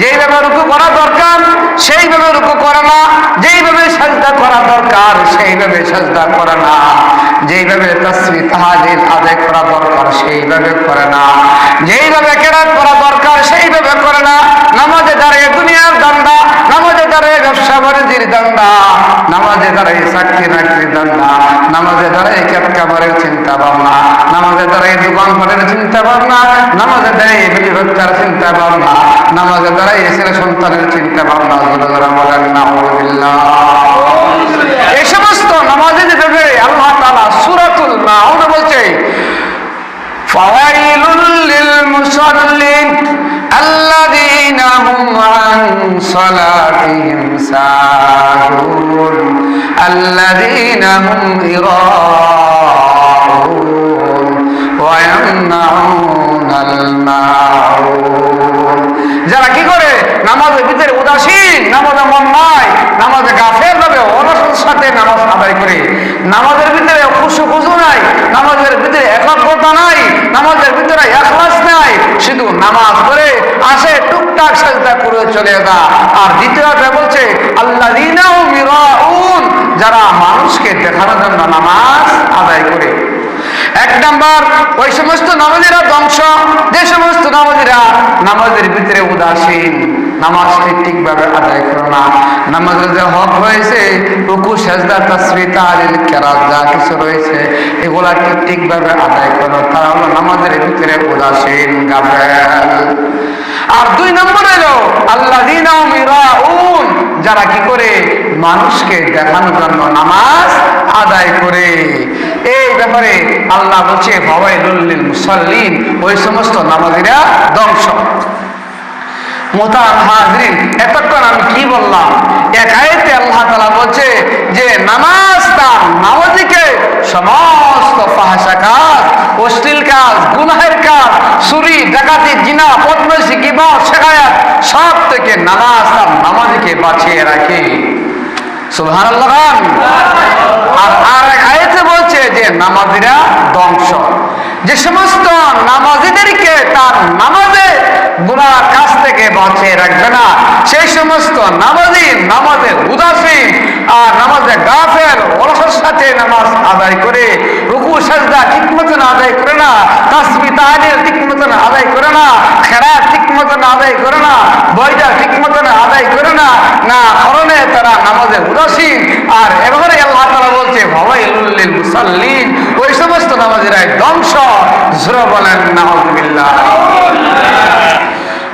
যেইভাবে রুকু করা দরকার সেইভাবে রুকু করে না। যেইভাবে সাজদা করা দরকার সেইভাবে সাজদা করে না। যেইভাবে তসবি, তাহাজিল আদায় করা দরকার সেইভাবে করে না। যেইভাবে কেরাত করা দরকার সেইভাবে করে না। নামাজে দাঁড়িয়ে দুনিয়ার দান্দা নামাজে দাঁড়িয়ে ব্যবসা বাণিজ্যের দান্দা নামাজে দাঁড়িয়ে চাকরি নাকরির দান্দা নামাজে দাঁড়িয়ে কেটকাবারের চিন্তা ভাবনা নামাজে দাঁড়িয়ে দোকান ঘরের চিন্তা ভাবনা নামাজে দাঁড়িয়ে বিবি বাচ্চার চিন্তা ভাবনা নামাজে দাঁড়িয়ে ছেলে সন্তানের চিন্তা ভাবনা জোরে জোরে বলেন না এই সমস্ত নামাজে যেভাবে আল্লাহ তাআলা সূরাতুল মাউন বলছে فويل للمصلين الذين هم عن صلاتهم ساهون الذين هم يراءون ويمنعون الماعون যারা কি করে নামাজের ভিতরে উদাসীন নামাজে মন নাই নামাজে গাফের ভাবে অলসের সাথে নামাজ আদায় করে নামাজের ভিতরে খুশু খুশু নাই নামাজের ভিতরে একাগ্রতা নাই নামাজের ভিতরে এখলাস নাই, শুধু নামাজ পড়ে আসে, টুকটাক সাজদা করে চলে যা। আর দ্বিতীয়টা বলছে আল্লাহ যারা মানুষকে দেখানোর জন্য নামাজ আদায় করে। এক নাম্বার, ওই সমস্ত নামাজিরা ধ্বংস, যে সমস্ত নামাজিরা নামাজের ভিতরে উদাসীন। নামাজকে ঠিকভাবে আদায় করো না। নামাজের যে হক হয়েছে রুকু, সেজদা তাসবি তাহলিল, কেরাত, যা কিছু রয়েছে, এগুলাকে ঠিকভাবে আদায় করো। তারা হলো নামাজের ভিতরে উদাসীন গাফেল। আর দুই নম্বর হলো আল্লাহ যারা কি করে? মানুষকে দেখানোর জন্য নামাজ আদায় করে। এই ব্যাপারে আল্লাহ বলছে, ফওয়াইলুল মুসাল্লিন, ওই সমস্ত নামাজিরা ধ্বংস। এতক্ষণ আমি কি বললাম? আল্লাহ তালা বলছে যে, নামাজ তার নামাজিকে সমস্ত ফাহাসা কাজ, অশ্লীল কাজ, গুনাহের কাজ ডাকাতি, জিনা কিবা শেখায়াত, সব থেকে নামাজ তার নামাজিকে বাঁচিয়ে রাখে। আর আর আয়াতে বলছে যে, নামাজিরা ধ্বংস। যে সমস্ত নামাজিদেরকে তার থেকে বাঁচিয়ে রাখবে না। সেই সমস্ত নামাজি নামাজে উদাসীন আর নামাজে গাফের অলসের সাথে নামাজ আদায় করে, রুকু, সাজদা ঠিক মতন আদায় করে না তাসমি ঠিক মতন আদায় করে না, খেরাত ঠিক মতন আদায় করে না বইটা ঠিক মতন আদায় করে না না করণে তারা নামাজে উদাসীন আর এবারে আল্লাহ তারা বলছে ভবাইলুল্লিল মুসাল্লিন। ওই সমস্ত নামাজিরাই ধ্বংস। জোরে বলেন নাহবিল্লাহ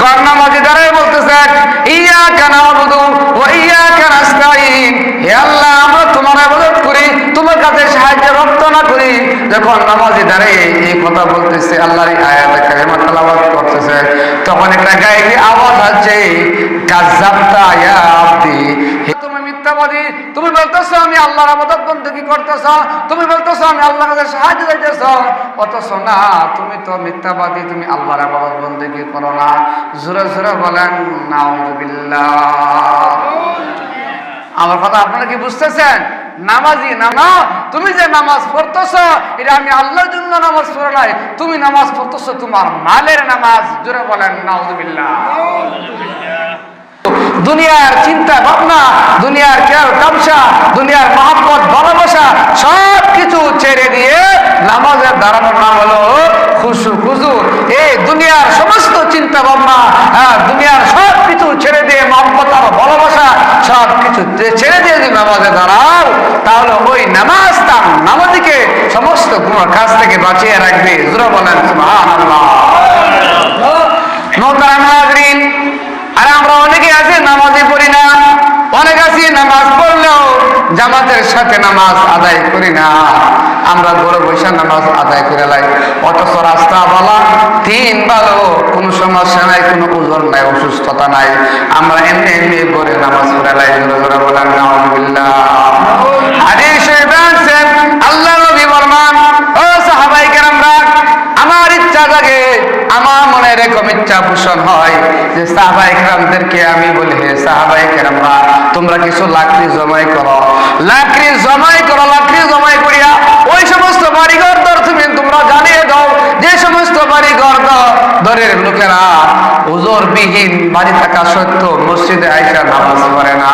যখন নামাজে বলতেছেন বলতেছে, ইয়াকা আবুদু ওয়া ইয়া কানাস্তাইন হে আল্লাহ, আমরা তোমার ইবাদত করি, তোমার কাছে সাহায্য প্রার্থনা করি। যখন নামাজে দাঁড়ায় এই কথা বলতেছে, আল্লাহর আয়াত কারিমা তেলাওয়াত করতেছে, তখন একটা গায়ে আওয়াজ আছে কাযাবতা ইয়া আব্দি। মিথ্যাবাদী তুমি বলতেছো আমি আল্লাহর আবাদত করতেছ? তুমি বলতেছো আমি আল্লাহর কাছে সাহায্য দিতেছ অথচ না তুমি তো মিথ্যাবাদী তুমি আল্লাহর আবাদত করো না? জোরে জোরে বলেন নাউজুবিল্লাহ। আমার কথা আপনারা কি বুঝতেছেন? নামাজি নামা তুমি যে নামাজ পড়তেছ এটা আমি আল্লাহর জন্য নামাজ পড়ে নাই। তুমি নামাজ পড়তেছ তোমার মালের নামাজ। জোরে বলেন নাউজুবিল্লাহ। দুনিয়ার চিন্তা ভাবনা তামসা দুনিয়ার মহাব্বত, ভালোবাসা সব কিছু ছেড়ে দিয়ে নামাজের দাঁড়ানোর নাম হলো খুশু খুশু এই দুনিয়ার সমস্ত চিন্তা ভাবনা হ্যাঁ দুনিয়ার সব কিছু ছেড়ে দিয়ে মহাব্বত আর ভালোবাসা সব কিছু ছেড়ে দিয়ে যদি নামাজে দাঁড়াও, তাহলে ওই নামাজ তার নামাজিকে সমস্ত গুণের কাছ থেকে বাঁচিয়ে রাখবে। জুরা বলেন আর আমরা অনেকে আছি, নামাজে পড়ি না। অনেক আছি, নামাজ জামাতের সাথে নামাজ আদায় করি না। আমরা বড় বৈশা নামাজ আদায় করে লাই। অথচ রাস্তা বলা, তিন ভালো কোন সমস্যা নাই, কোনো ওজন নাই, অসুস্থতা নাই। আমরা এমনি এমনি করে নামাজ পড়ে লাই। জোরে জোরে বলেন আছে আল্লাহ নবী ফরমান ও সাহাবাই কেরামরা, আমার ইচ্ছা জাগে মনে এরকম ইচ্ছা পোষণ হয় যে সাহাবাই কেরামদেরকে আমি বলি, হে সাহাবাই কেরামরা তোমরা কিছু লাকড়ি জমাই করো। লাকড়ি জমাই করো, লাকড়ি জমাই করিয়া ওই সমস্ত বাড়িঘর দর তুমি তোমরা জানিয়ে দাও। যে সমস্ত বাড়িঘর দরের লোকেরা ওজোর বিহীন বাড়ি থাকা সত্ত্বেও মসজিদে আইসা নামাজ পড়ে না।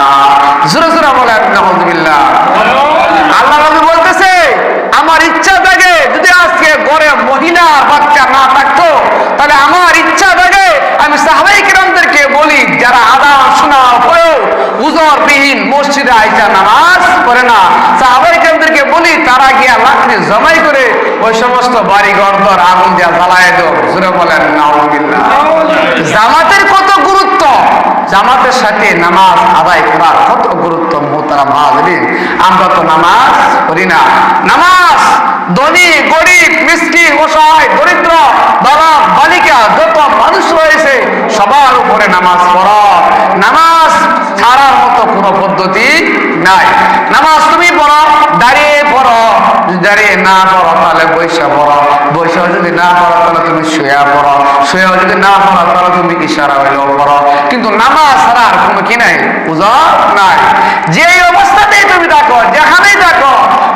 জোরে জোরে বলেন নামাজবিল্লাহ আল্লাহ বলতেছে, আমার ইচ্ছা থাকে যদি আজকে ঘরে মহিলা বাচ্চা না থাকতো তাহলে আমার ইচ্ছা থাকে আমি সাহাবাই কিরামদেরকে বলি যারা আদান শোনা পরেও উজর মসজিদে আইসা নামাজ পড়ে না। বলি, তারা গিয়া লাকড়ি জমাই করে ওই সমস্ত দর আগুন দিয়া জ্বালায় বলেন জামাতের কত গুরুত্ব? জামাতের সাথে নামাজ আদায় করার কত গুরুত্ব মোহতারা মহাজরিন আমরা তো নামাজ করি না। নামাজ ধনী, গরিব মিষ্টি অসহায়, দরিদ্র বাবা বালিকা যত মানুষ রয়েছে, সবার উপরে নামাজ পড়ো কোনো পদ্ধতি নাই। নামাজ তুমি পড়ো দাঁড়িয়ে পড়ো। দাঁড়িয়ে না পড়ো তাহলে বৈশা পড়ো। বৈশা যদি না পড়ো তাহলে তুমি শুয়া পড়ো। শুয়া যদি না পড়ো তাহলে তুমি ইশারা হইলেও পড়ো। কিন্তু নামাজ ছাড়ার কোনো কি নাই? বুঝো নাই। যে অবস্থাতেই তুমি দেখো যেখানেই দেখো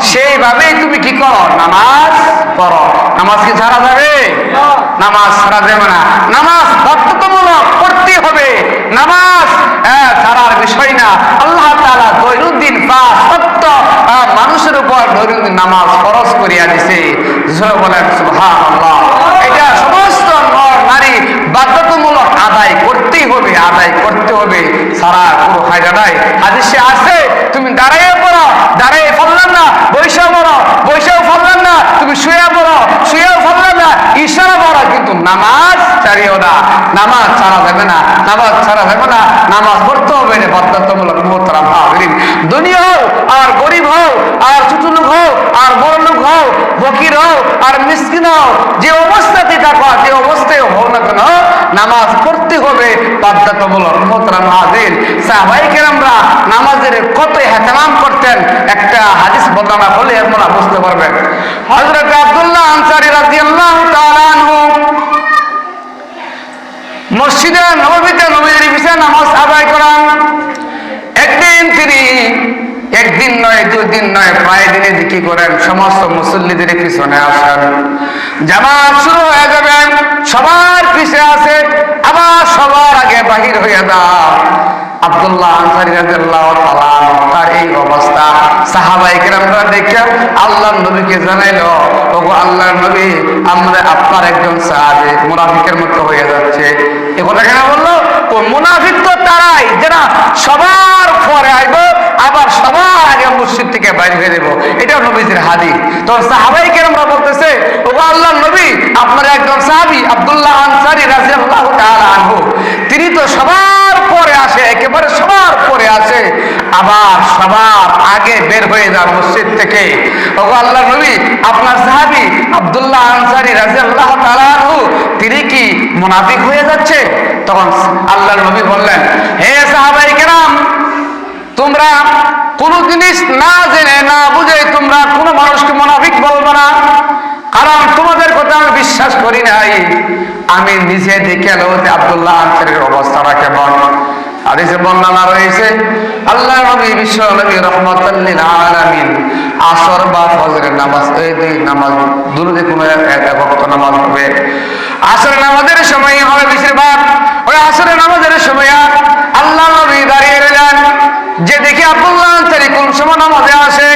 সেইভাবেই তুমি কি করো? নামাজ পড়ো। নামাজ কি ছাড়া যাবে? নামাজ ছাড়া যাবে না। নামাজ বাধ্যতামূলক পড়তে হবে নামাজ হ্যাঁ, ছাড়ার বিষয় না আল্লাহ তাআলা দৈনন্দিন পাঁচ সত্য আহ, মানুষের উপর দৈনন্দিন নামাজ খরচ করিয়া দিছে জোরে বলেন সুবহানাল্লাহ এটা সমস্ত নর নারী বাধ্যতামূলক আদায় করতেই হবে আদায় করতে হবে সারা কোনো ফায়দা নাই হাদিসে আছে তুমি দাঁড়াইয়ে পড়ো দাঁড়াইয়ে ফেললেন না বৈশাও পড়ো বৈশাও ফেললেন না তুমি শুয়ে পড়ো শুয়েও ফেললেন না ইশারা পড়ো কিন্তু নামাজ ছাড়িও না নামাজ ছাড়া যাবে না নামাজ ছাড়া যাবে না নামাজ পড়তে হবে এটা বাধ্যতামূলক মোহতারাম হাজরিন দুনিয়া হোক আর গরিব হোক আর ছোট লোক হোক আর বড় লোক হোক ফকির হোক আর মিসকিন হোক যে অবস্থাতে থাকো যে অবস্থায় হোক না কেন, নামাজ পড়তে হবে, বাধ্যতামূলক মোহতারাম নামাজের কত হেতামাম করতেন, একটা হাদিস বর্ণনা হলে আপনারা বুঝতে পারবেন। হযরত আব্দুল্লাহ আনসারী রাদিয়াল্লাহু তাআলা মসজিদে নববীতে নবীর পিছনে নামাজ আদায় করান। একদিন তিনি একদিন নয় দুই দিন নয় প্রায় দিনে কি করেন, সমস্ত মুসল্লিদের পিছনে আসেন। জামাত শুরু হয়ে যাবে, সবার পিছে আছে আবার সবার আগে বাহির হয়ে দাও জানাইলো নবী আপনার একজন মতো হয়ে যাচ্ছে। কেন বলল? মুনাফিক তো তারাই, যারা সবার পরে আইব আবার সবার আগে মসজিদ থেকে বাইরে হয়ে দেবো। এটা নবীজির হাদিস। তো সাহাবাই কেরামরা বলতেছে, ও আল্লাহর নবী, আপনার একজন সাহাবি আবদুল্লাহ আনসারী রাদিয়াল্লাহু তাআলা আনহু। তিনি তো সবার পরে আসে, একেবারে সবার পরে আসে। আবার সবার আগে বের হয়ে যান মসজিদ থেকে। ওগো আল্লাহ নবী, আপনার সাহাবী আব্দুল্লাহ আনসারী রাদিয়াল্লাহু তাআলা আনহু, তিনি কি মুনাফিক হয়ে যাচ্ছে? তখন আল্লাহ নবী বললেন, হে সাহাবাই কেরাম তোমরা কোনো জিনিস না জেনে, না বুঝে তোমরা কোনো মানুষকে মুনাফিক বলব না। কারণ তোমাদের কথা আমি বিশ্বাস করি নাই। আমি নিজে দেখে যে আব্দুল্লাহ আনসারের অবস্থাটা কেমন। হাদিসে আল্লাহ নামাজ সময় হবে বেশিরভাগ ওই আসরের নামাজের সময় আল্লাহ নবী দাঁড়িয়ে রইলেন যে দেখি আব্দুল্লাহ আনসারী কোন সময় নামাজে আসে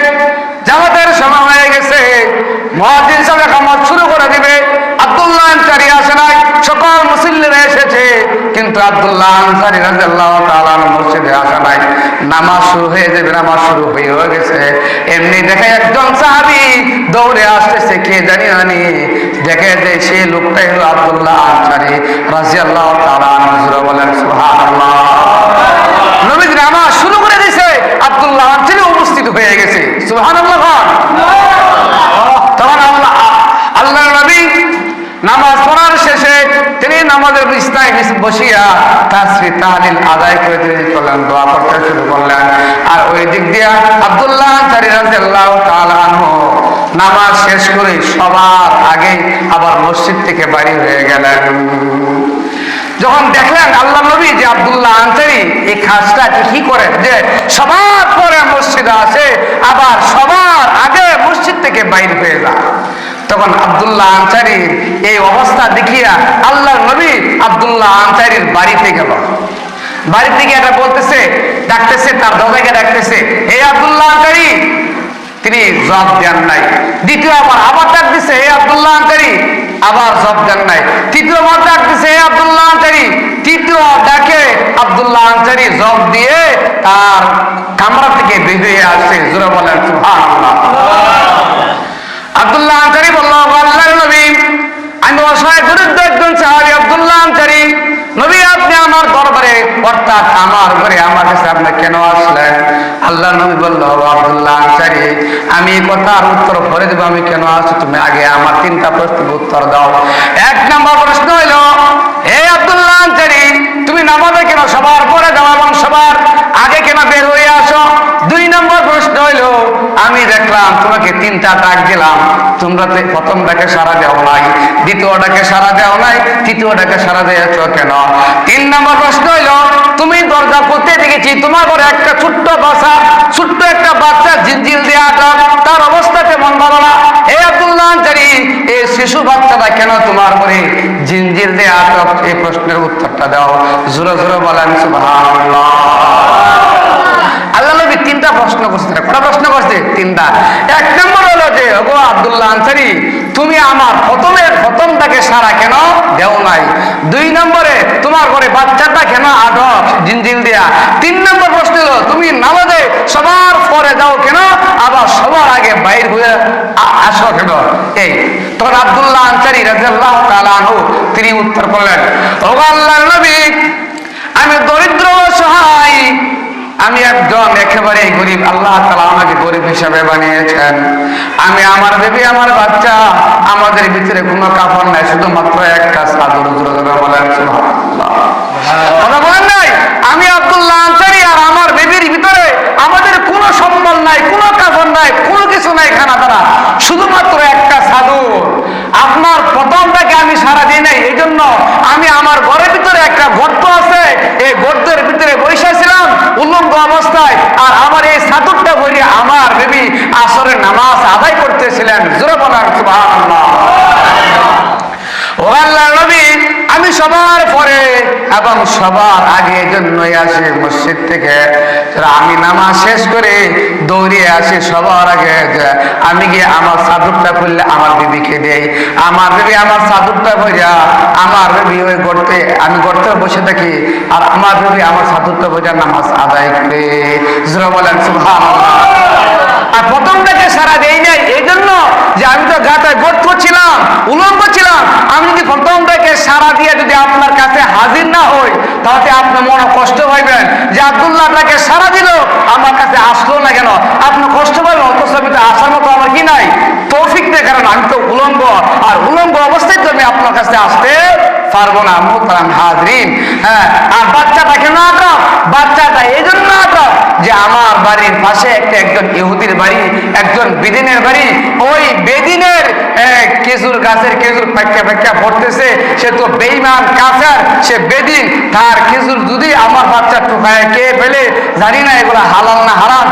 জামাতের সময় হয়ে গেছে মহাদিন সাহেব নামাজ শুরু করে দিবে আব্দুল্লাহ আনসারী আসে নাই সকল মুসল্লিরা এসেছে কিন্তু আব্দুল্লাহ আনসারী রাদিয়াল্লাহু তাআলা মসজিদে আসা নাই। নামাজ শুরু হয়ে যাবে, নামাজ শুরু হয়ে গেছে। এমনি দেখে একজন সাহাবি দৌড়ে আসতেছে, কে জানি জানি দেখে যে সেই লোকটাই আবদুল্লাহ তালা বলেন, সুবহানাল্লাহ নবীজি নামাজ শুরু করে দিয়েছে আব্দুল্লাহ আনসারী উপস্থিত হয়ে গেছে সুবহানাল্লাহ তখন আল্লাহ আল্লাহ নবী নামাজ পড়ার শেষে তিনি নামাজের তাসরি তাহলিল আদায় করে তিনি করলেন দোয়া করতে শুরু করলেন। আর ওই দিক দিয়ে আব্দুল্লাহ রাদিয়াল্লাহু তাআলা নামাজ শেষ করে সবার আগে আবার মসজিদ থেকে বাড়ি হয়ে গেলেন। যখন দেখলেন আল্লাহ নবী যে আব্দুল্লাহ আনসারি এই খাসটা কি করেন যে সবার পরে মসজিদে আসে, আবার সবার আগে মসজিদ থেকে বাইর হয়ে যায়। তখন আব্দুল্লাহ আনসারির এই অবস্থা দেখিয়া আল্লাহ নবী আব্দুল্লাহ আনসারির বাড়িতে গেল। বাড়ি থেকে এটা বলতেছে, ডাকতেছে, তার দাদাকে ডাকতেছে, হে আব্দুল্লাহ আনসারি! তিনি জবাব দেন নাই। দ্বিতীয় আবার আবার ডাক দিছে, হে আব্দুল্লাহ আনসারি! আবার জবাব দেন নাই। তৃতীয় বার ডাক দিছে, হে আব্দুল্লাহ আনসারি! তৃতীয় ডাকে আব্দুল্লাহ আনসারি জব দিয়ে তার কামরা থেকে বেরিয়ে আসছে জোরে বলেন, সুবহানাল্লাহ। আব্দুল্লাহ আনসারি বলল, আল্লাহর নবী আমি অসহায় দরিদ্র একজন সাহাবী আব্দুল্লাহ আনসারি। নবী, আপনি আমার দরবারে, অর্থাৎ আমার ঘরে, আমার কাছে আপনি কেন আসলেন? আল্লাহ নবী বলল আব্দুল্লাহ আনসারি, আমি কথার উত্তর ভরে দেবো, আমি কেন আসছি? তুমি আগে আমার তিনটা প্রশ্নের উত্তর দাও। এক নম্বর প্রশ্ন হইল, হে আব্দুল্লাহ আনসারি, তুমি নামাজে কেন সবার পরে দাও এবং সবার আগে কেন বের হয়ে আসো দুই নম্বর প্রশ্ন হইল আমি দেখলাম, তোমাকে তিনটা ডাক দিলাম। তোমরা প্রথম ডাকে সারা দেও নাই, দ্বিতীয় ডাকে সারা দেও নাই, তৃতীয় ডাকে সারা দিয়েছ কেন? তিন নম্বর প্রশ্ন হইল, তুমি দরজা করতে দেখেছি, তোমার ঘরে একটা ছোট্ট বাচ্চা ছোট্ট একটা বাচ্চা জিঞ্জিল দিয়ে আটক, তার অবস্থা কেমন ভালো না। হে আব্দুল্লাহ আনসারি এই শিশু বাচ্চাটা কেন তোমার ঘরে জিঞ্জিল দিয়ে আটক? এই প্রশ্নের উত্তরটা দাও। জোরে জোরে বলেন, সুবহানাল্লাহ। তিনটা প্রশ্ন করছে কটা প্রশ্ন করছে? তিনটা। এক নম্বর হলো যে, ওগো আব্দুল্লাহ আনসারি, তুমি আমার প্রথমে প্রথমটাকে সারা কেন দেও নাই? দুই নম্বরে, তোমার ঘরে বাচ্চাটা কেন আটক জিনজিল দিয়া? তিন নম্বর প্রশ্ন হলো, তুমি নামাজে সবার পরে যাও কেন? আবার সবার আগে বাইর হয়ে আসো কেন? এই, তখন আব্দুল্লাহ আনসারি রাজিয়াল্লাহু তিনি উত্তর করলেন, ওগো আল্লাহর নবী আমি দরিদ্র সহায় আমি একজন একেবারে গরিব। আল্লাহ তালা আমাকে গরিব হিসাবে বানিয়েছেন। আমি আমার বেবি, আমার বাচ্চা, আমাদের ভিতরে কোনো কাপড় নাই, শুধুমাত্র বলেন নাই? আমি আব্দুল্লাহ আনসারি আর আমার বেবির ভিতরে আমাদের কোনো নাই, কোনো কাপড় নাই, কোনো কিছু নাই খানা দানা, শুধুমাত্র একটা সাদর আপনার প্রথমটাকে আমি সারা দিই নাই এই জন্য আমি আমার ঘরের ভিতরে একটা গর্ত আছে, এই গর্তের ভিতরে উল্লঙ্গ অবস্থায় আর আমার এই সাদরটা বলি, আমার বেবি আসরের নামাজ আদায় করতেছিলেন। আমি সবার পরে এবং সবার আগে এই জন্যই আসি মসজিদ থেকে আমি নামাজ শেষ করে দৌড়িয়ে আসি সবার আগে আমি গিয়ে আমার সাধুকটা করলে আমার বিবিকে দেই। আমার বিবি আমার সাধুকটা ভরিয়া আমার বিবি ওই গর্তে, আমি গর্তে বসে থাকি আর আমার বিবি আমার সাধুকটা ভরিয়া নামাজ আদায় করে। জোরে বলেন, সুবহানাল্লাহ। আর প্রথমটাকে সারা দেই নাই। এই জন্য যে আমি তো গাতায় গর্ত ছিলাম উলম্ব ছিলাম, আমি যদি প্রথমটাকে সারা দিয়ে যদি আপনার কাছে হাজির না হই, তাহলে আপনার মনে কষ্ট পাইবেন। যে আব্দুল্লাহটাকে সারা দিল, আমার কাছে আসলো না কেন? আপনি কষ্ট পাবেন, অথচ আমি তো আসার মতো আমার কি নাই? তৌফিক নেই কারণ আমি তো উলম্ব আর উলম্ব অবস্থায় তো আমি আপনার কাছে আসতে পারব না, মোহতারাম হাজরিন। হ্যাঁ আর বাচ্চাটা এই জন্য যে আমার বাড়ির পাশে একটা একজন ইহুদির বাড়ি, একজন বেদিনের বাড়ি। ওই বেদিনের গাছের সে তো বেইমান সে বেদিন। তার খেজুর যদি আমার বাচ্চা টুকায় কে ফেলে, জানি না এগুলো হালাল না হারাম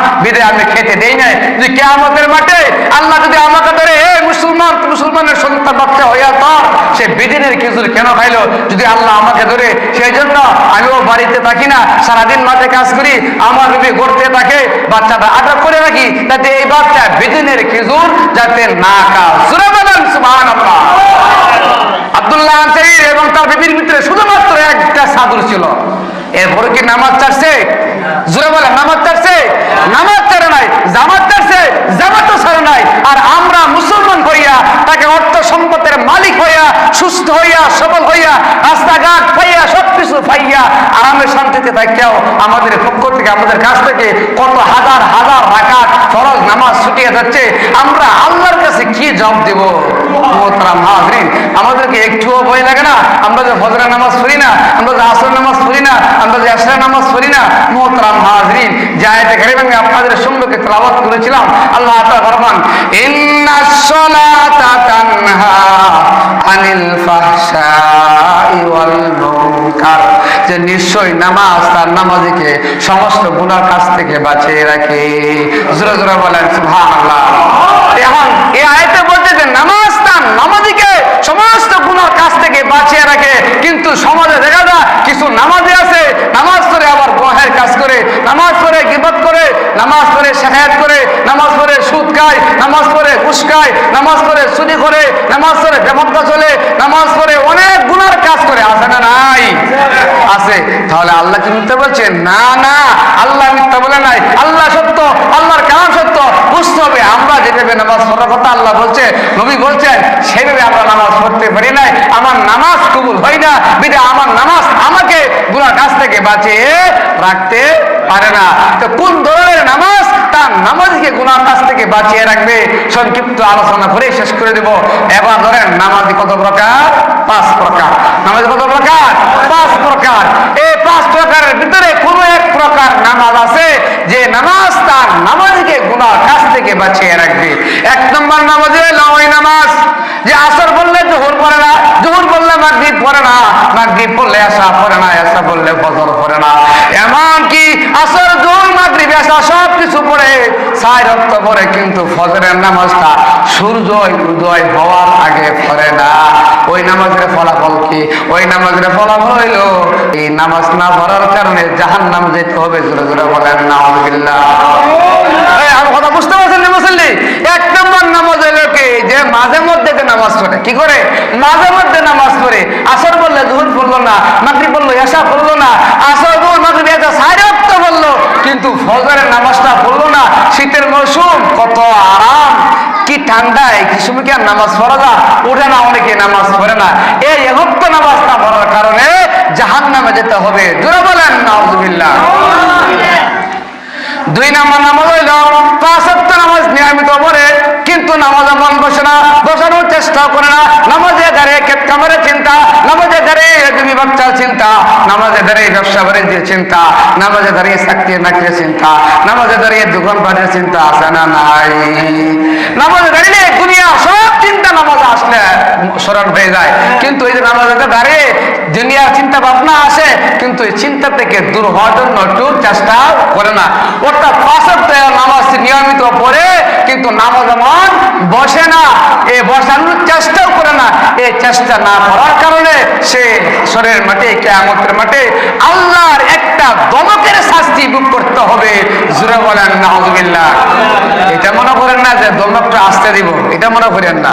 আমি খেতে দেই মাঠে আল্লাহ যদি আমাকে ধরে মুসলমান মুসলমানের সন্তান বাচ্চা হইয়া তার সে বেদিনের খেজুর কেন খাইলো। যদি আল্লাহ আমাকে ধরে, সেই জন্য আমিও বাড়িতে থাকি না, সারাদিন মাঠে কাজ করি, আমার রুবি গড়তে থাকে, বাচ্চাটা আটক করে রাখি যাতে এই বাচ্চা বেদিনের খেজুর যাতে না কাজ সুরে বলেন, সুবহানাল্লাহ। আব্দুল্লাহ আনসারির এবং তার বিবির ভিতরে শুধুমাত্র একটা সাদুর ছিল। এরপরে কি নামাজ চাচ্ছে জোরে বলে নামাজ চাচ্ছে নামাজ ছাড়ে নাই, জামাত চাচ্ছে জামাতও ছাড়ে নাই। আর আমরা মুসলমান হইয়া, তাকে অর্থ সম্পদের মালিক হইয়া, সুস্থ হইয়া, সবল হইয়া, রাস্তাঘাট পাইয়া পাইয়া আরামে শান্তিতে থাকিয়াও আমাদের পক্ষ থেকে, আমাদের কাছ থেকে কত হাজার হাজার রাকাত ফরজ নামাজ ছুটিয়ে যাচ্ছে, আমরা আল্লাহর কাছে কি জবাব দেব? আমাদেরকে একটুও ভয় লাগে না, আমরা যে ফজরের নামাজ পড়ি না, আমরা যে আসর নামাজ পড়ি না, আমরা যে আসরের নামাজ পড়ি না, মোহতারাম হাজরিন আয়াতে কারিমে আমি আপনাদের সম্মুখে তেলাওয়াত করেছিলাম, আল্লাহ ইন্নাস তানহা আনিল ফাহশাই ওয়াল মুনকার। যে নিশ্চয় নামাজ তার নামাজিকে সমস্ত গুনার কাছ থেকে বাঁচিয়ে রাখে। জোরে জোরে বলেন এখন এই যে নামাজ তার নামাজিকে সমস্ত গুণার কাছ থেকে বাঁচিয়ে রাখে। কিন্তু সমাজে দেখা যায় কিছু নামাজি আছে, নামাজ করে আবার গহের কাজ করে, নামাজ করে গিবত করে নামাজ পড়ে শেখায়াত করে, নামাজ পড়ে সুদ খায়, নামাজ পড়ে ঘুষ খায়, নামাজ পড়ে চুরি করে, নামাজ পড়ে বেমক্কা চলে, নামাজ পড়ে অনেক গুনার কাজ করে, আছে না নাই? আছে। তাহলে আল্লাহ কি মিথ্যা বলছেন না না। আল্লাহ মিথ্যা বলে নাই। আল্লাহ সত্য, আল্লাহর কালাম সত্য। বুঝতে হবে, আমরা যেভাবে নামাজ পড়ার কথা আল্লাহ বলছে, নবী বলছেন সেইভাবে আমরা নামাজ পড়তে পারি নাই। আমার নামাজ কবুল হয় না। বিদে, আমার নামাজ আমাকে গুনার কাছ থেকে বাঁচিয়ে রাখতে পারে না। তো কোন ধরনের নামাজ? তার নামাজকে গুনার কাছ থেকে বাঁচিয়ে রাখবে। সংক্ষিপ্ত আলোচনা করে শেষ করে দেব। এবার ধরেন, নামাজ কত প্রকার? পাঁচ প্রকার। নামাজ কত প্রকার? পাঁচ প্রকার। এই পাঁচ প্রকারের ভিতরে কোন এক প্রকার নামাজ আছে যে নামাজ তার নামাজকে গুনার কাছ থেকে বাঁচিয়ে রাখবে। এক নম্বর নামাজ হলো নামাজ। যে আসর বললে জোহর পড়ে না, জোহর বললে মাগরিব পড়ে না, মাগরিব পড়লে আসা পড়ে না আসা বললে ফজর পড়ে না। এমন কি আসর জোহর মাগরিব আসা সব কিছু পড়ে সাই রক্ত পড়ে কিন্তু ফজরের নামাজটা সূর্য উদয় হওয়ার আগে পড়ে না। ওই নামাজের ফলাফল কি? ওই নামাজের ফলাফল হইল, এই নামাজ না পড়ার কারণে জাহান নাম যেতে হবে, জোরে জোরে বলেন আমার কথা বুঝতে পারছেন না, মুসল্লি? এক নম্বর নামাজ হইল কি? যে মাঝে মধ্যে নামাজ পড়ে, কি করে? মাঝে মধ্যে নামাজ পড়ে। আসর বললে জোহর পড়ল না, মাগরিব বলল এশা পড়ল না, আসর মাগরিব, এশা সাড়ে বলল কিন্তু ফজরের নামাজটা পড়ল না শীতের মৌসুম কত আরাম কি ঠান্ডা কি সময় কি আর নামাজ পড়া যা উঠে না অনেকে নামাজ পড়ে না। এই এগুপ্ত নামাজ না পড়ার কারণে জাহান নামে যেতে হবে। জোরে বলেন নাউজুবিল্লাহ। দুই নাম্বার নামাজ হইল পাঁচ নামাজ নিয়মিত পড়ে। কিন্তু নামাজে মন বসে না, বসানোর চেষ্টা করে না। নামাজে দাঁড়িয়ে ক্ষেত চিন্তা নামাজে দাঁড়িয়ে জমি বাচ্চার চিন্তা নামাজে দাঁড়িয়ে ব্যবসা বাণিজ্যের চিন্তা নামাজে দাঁড়িয়ে চাকরি নাকরির চিন্তা নামাজে দাঁড়িয়ে দোকান পাটের চিন্তা আছে না নাই? নামাজে দাঁড়িয়ে দুনিয়া, সব চিন্তা নামাজে আসলে স্মরণ হয়ে যায়। কিন্তু এই যে নামাজে দাঁড়িয়ে দুনিয়ার চিন্তা ভাবনা আসে, কিন্তু এই চিন্তা থেকে দূর হওয়ার জন্য একটু চেষ্টা করে না। অর্থাৎ পাঁচক নামাজ নিয়মিত পড়ে, কিন্তু নামাজ মন বসে না। এ বসানোর চেষ্টাও করে না। এই চেষ্টা না করার কারণে সে শরের মাঠে, কেয়ামতের মাঠে আল্লাহর একটা দমকের শাস্তি বুক করতে হবে। জুড়ে বলেন নাহজুবিল্লাহ এটা মনে করেন না যে দমকটা আসতে দিব। এটা মনে করেন না।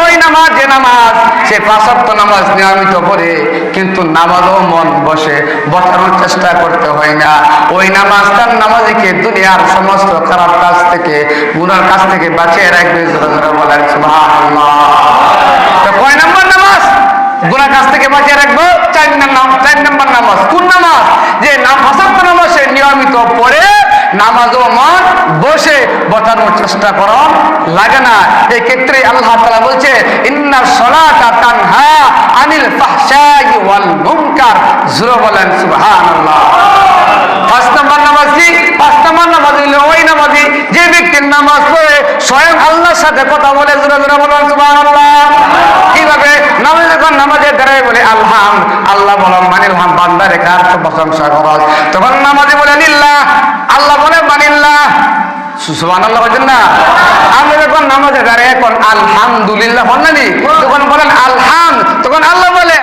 ওই নামাজ যে নামাজ। সে পাঁচত্ব নামাজ নিয়মিত পড়ে, কিন্তু নামাজও মন বসে, বসানোর চেষ্টা করতে হয় না। ওই নামাজ তার নামাজিকে দুনিয়ার সমস্ত খারাপ কাজ থেকে, গুনার কাছ থেকে বাঁচিয়ে রাখবে বলেন কয় নাম্বার নামাজ? গুনার কাছ থেকে বাঁচিয়ে রাখব? চার নাম্বার চার নাম্বার নামাজ। কোন নামাজ? যে নাম ফাঁসত্ব নামাজ সে নিয়মিত পড়ে নামাজ মন বসে বসানোর চেষ্টা করো। লাগে না। এই ক্ষেত্রে আল্লাহ তালা বলছে, ইন্না সলাতা তানহা আনিল জোরে বলেন ওই যে ব্যক্তির নামাজ পড়ে স্বয়ং আল্লাহর সাথে কথা বলে বলেন কীভাবে? যখন নামাজে দাঁড়ায় বলে, আলহাম, আল্লাহ বলো মানিলহাম বান্দারে কার প্রশংসা তখন নামাজে বলে, লিল্লাহ আল্লাহ বলে মানিল্লা সুসবান আল্লাহ বলছেন না? আমরা যখন নামাজে দাঁড়িয়ে এখন আলহামদুলিল্লাহ বলেন তখন বলেন আলহাম, তখন আল্লাহ বলে